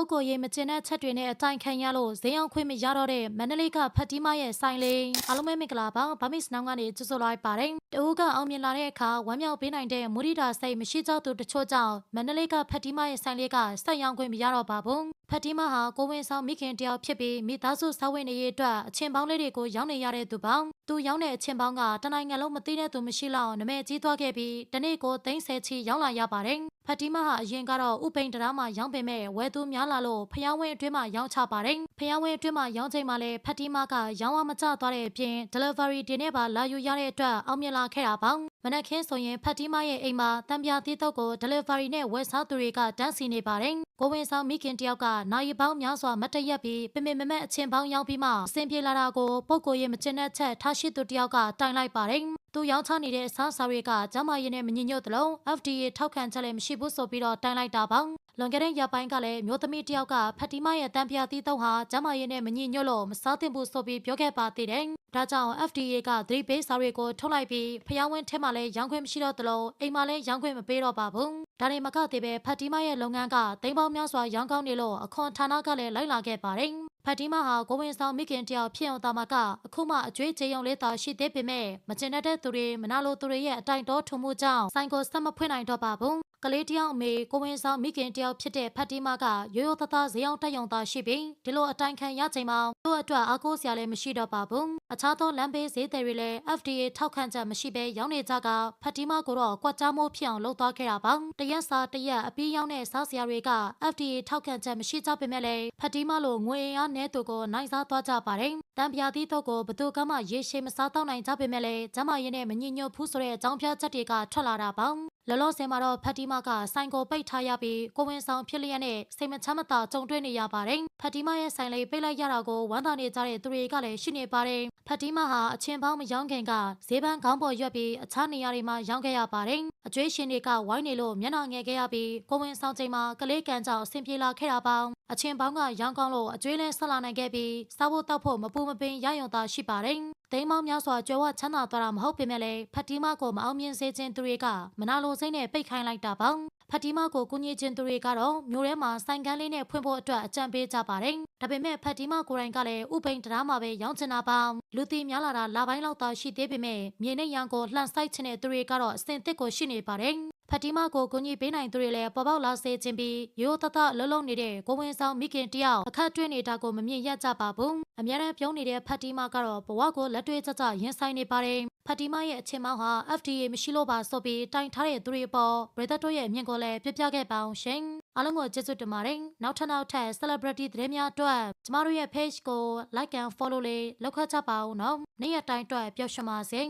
ပုပ်ကိုရေးမကျင်တဲ့ချက်တွေနဲ့အတိုင်ခံရလို့ဈေးအောင်ခွင့်မရတော့တဲ့မန္တလေးကဖတ်တီးမရဲ့ဆိုင်လေးအားလုံးပဲမင်္ဂလာပါဗမစ်နောင်ကနေကြိုဆိုလိုက်ပါတယ်တူကအောင်မြင်လာတဲ့အခါဝမ်းမြောက်ပေးနိုင်တဲ့မူရိတာစိတ်မရှိကြသူတချို့ကြောင့်မန္တလေးကဖတ်တီးမရဲ့ဆိုင်လေးကဆက်ရောင်းခွင့်မရတော့ပါဘူးဖတ်တီမာဟာကိုဝင်ဆောင်မိခင်တယောက်ဖြစ်ပြီးမိသားစုစာဝင်နေရေးအတွက်အချင်းပေါင်းလေးတွေကိုရောင်းနေရတဲ့သူပေါင်းသူရောင်းတဲ့အချင်းပေါင်းကတနိုင်ငံလုံးမသိတဲ့သူမရှိလောက်နမဲကြီးသွားခဲ့ပြီးတနေ့ကိုသိန်းဆယ်ချီရောင်းလာရပါတယ် ဖတ်တီမာဟာအရင်ကတော့ဥပိန်တရားမှာရောင်းပေမဲ့ဝယ်သူများလာလို့ဖျားဝင်းအတွင်းမှာရောင်းချပါတယ်ဖျားဝင်းအတွင်းမှာရောင်းချိန်မှာလည်းဖတ်တီမာကရောင်းဝမကျသွားတဲ့အပြင် delivery တင်နဲ့ပါလာယူရတဲ့အတွက်အောင်မြင်လာခဲ့တာပေါ့မနက်ခင်းဆိုရင်ဖတ်တီမာရဲ့အိမ်မှာတံပြာသေးတော့ကို delivery နဲ့ဝယ်စားသူတွေကတန်းစီနေပါတယ်ကိုဝင်ဆောင်မိခင်တယောက်ကနာရီပေါင်းများစွာမတ်တရက်ပြီးပင်ပင်မမက်အချင်းပေါင်းရောက်ပြီးမှအဆင်ပြေလာတာကိုပုတ်ကိုရဲ့မကျင်တဲ့ချက်ထားရှိသူတယောက်ကတိုင်လိုက်ပါတယ်။ သူရောင်းချနေတဲ့အစားအစာတွေကကျမရင်းနဲ့မညညွတ်သလုံး FDA ထောက်ခံချက်လည်းမရှိဘူးဆိုပြီးတော့တိုင်လိုက်တာပေါ့။လွန်ခဲ့တဲ့ရက်ပိုင်းကလည်းမျိုးသမီးတယောက်ကဖတ်တီမရဲ့တံပြာသီးတုံးဟာကျမရင်းနဲ့မညညွတ်လို့မစားသင့်ဘူးဆိုပြီးပြောခဲ့ပါသေးတယ်။ဒါကြောင့် FDA ကသတိပေးစာတွေကိုထုတ်လိုက်ပြီးဖျားဝင်းထဲမှာလည်းရောင်းခွင့်မရှိတော့သလိုအိမ်မှာလည်းရောင်းခွင့်မပေးတော့ပါဘူး။ဒါနဲ့မကသေးပဲဖတ်တီမရဲ့လုပ်ငန်းကတိမ်ပေါင်းများစွာရောင်းကောင်းနေလို့အခွန်ဌာနကလည်းလိုက်လာခဲ့ပါတယ်။ ဖတ်တီမဟာကိုဝင်ဆောင်မိခင်တယောက်ဖြစ်အောင်တာမကအခုမှအကျွေးကြေးရုံလေးသာရှိသေးပေမဲ့မကျင်တတ်တဲ့သူတွေမနာလိုသူတွေရဲ့အတိုင်တော်ထုံမှုကြောင့်ဆိုင်ကိုဆက်မဖွင့်နိုင်တော့ပါဘူးကလေးတယောက်အမေကိုဝင်ဆောင်မိခင်တယောက်ဖြစ်တဲ့ဖတ်တီမကရိုးရိုးသားသားဈေးအောင်တက်ရုံသာရှိပြီးဒီလိုအတိုင်ခံရချိန်မှာသူ့အတွက်အားကိုးစရာလည်းမရှိတော့ပါဘူး အခြားသောလမ်းဘေးဈေးသည်တွေလည်း FDA ထောက်ခံချက်မရှိဘဲရောင်းနေကြကဖတ်တီမကိုတော့ကွက်ကြားမိုးဖြစ်အောင်လုပ်သွားခဲ့တာပါတရက်စာတရက်အပြီးရောက်တဲ့စားစရာတွေက FDA ထောက်ခံချက်မရှိကြပေမဲ့လည်းဖတ်တီမလိုငွေအင်အားနဲ့သူကိုနိုင်စားသွားကြပါတယ်တံပြာသီးတော့ကိုဘသူကမှရေရှည်မစားတော့နိုင်ကြပေမဲ့လည်းကျမရင်းနဲ့မညညွတ်ဘူးဆိုတဲ့အကြောင်းပြချက်တွေကထွက်လာတာပါလောလောဆယ်မှာတော့ဖတ်တီမာကဆိုင်ကိုပိတ်ထားရပြီးကိုဝင်ဆောင်ဖြစ်လျက်နဲ့စိတ်မချမ်းမသာကြုံတွေ့နေရပါတယ်။ဖတ်တီမာရဲ့ဆိုင်လေးပိတ်လိုက်ရတာကိုဝမ်းသာနေကြတဲ့သူတွေကလည်းရှိနေပါတယ်။ ဖတ်တီမာဟာအချင်းပေါင်းမရောင်းခင်ကဈေးပန်းခေါင်းပေါ်ရွက်ပြီးအခြားနေရာတွေမှာရောင်းခဲ့ရပါတယ်။အကျွေးရှင်တွေကဝိုင်းနေလို့မျက်နှာငယ်ခဲ့ရပြီးကိုဝင်ဆောင်ချိန်မှာကလေးကန်ကြောင့်အဆင်ပြေလာခဲ့တာပေါင်းအချင်းပေါင်းကရောင်းကောင်းလို့အကျွေးလဲဆက်လာနိုင်ခဲ့ပြီးစားဖို့တောက်ဖို့မပူမပင်ရရုံသာရှိပါတယ်။ သိမ်းပေါင်းများစွာကြွယ်ဝချမ်းသာသွားတာမဟုတ်ပေမဲ့လည်းဖတ်တီမာကိုမအောင်မြင်စေခြင်းသူတွေကမနာလိုစိမ့်နဲ့ပိတ်ခိုင်းလိုက်တာပေါ့ဖတ်တီမာကိုကူညီခြင်းသူတွေကတော့မျိုးထဲမှာဆိုင်ကန်းလေးနဲ့ဖွင့်ဖို့အတွက်အကြံပေးကြပါတယ်ဒါပေမဲ့ဖတ်တီမာကိုယ်တိုင်ကလည်းဥပိန်တရားမှာပဲရောင်းချင်တာပါလူသိများလာတာလာပိုင်းလောက်သာရှိသေးပေမဲ့မြေနဲ့ရန်ကိုလှန်ဆိုင်ချင်တဲ့သူတွေကတော့အစင်သစ်ကိုရှိနေပါတယ် ဖတ်တီမာကိုကူညီပေးနိုင်သူတွေလည်းပေါ်ပေါက်လာစေခြင်းပြီးရိုးသသလှလုံးနေတဲ့ကိုဝင်ဆောင်မိခင်တယောက်အခက်တွင်းနေတာကိုမမြင်ရကြပါဘူးအများအားပြုံးနေတဲ့ဖတ်တီမာကတော့ဘဝကိုလက်တွေ့ကျကျရင်ဆိုင်နေပါတယ်ဖတ်တီမာရဲ့အချင်းမောင်းဟာ FDA မရှိလို့ပါဆိုပြီးတိုင်ထားတဲ့သူတွေပေါ်ဘရဒတ်တို့ရဲ့အမြင်ကိုလည်းပြပြခဲ့ပါအောင်ရှင်အားလုံးကိုကျေးဇူးတင်ပါတယ်နောက်ထပ်နောက်ထပ် celebrity သတင်းများအတွက်ကျမတို့ရဲ့ page ကို like and follow လေးလုပ်ခတ်ကြပါဦးနော်နေ့ရက်တိုင်းအတွက်ပျော်ရွှင်ပါစေ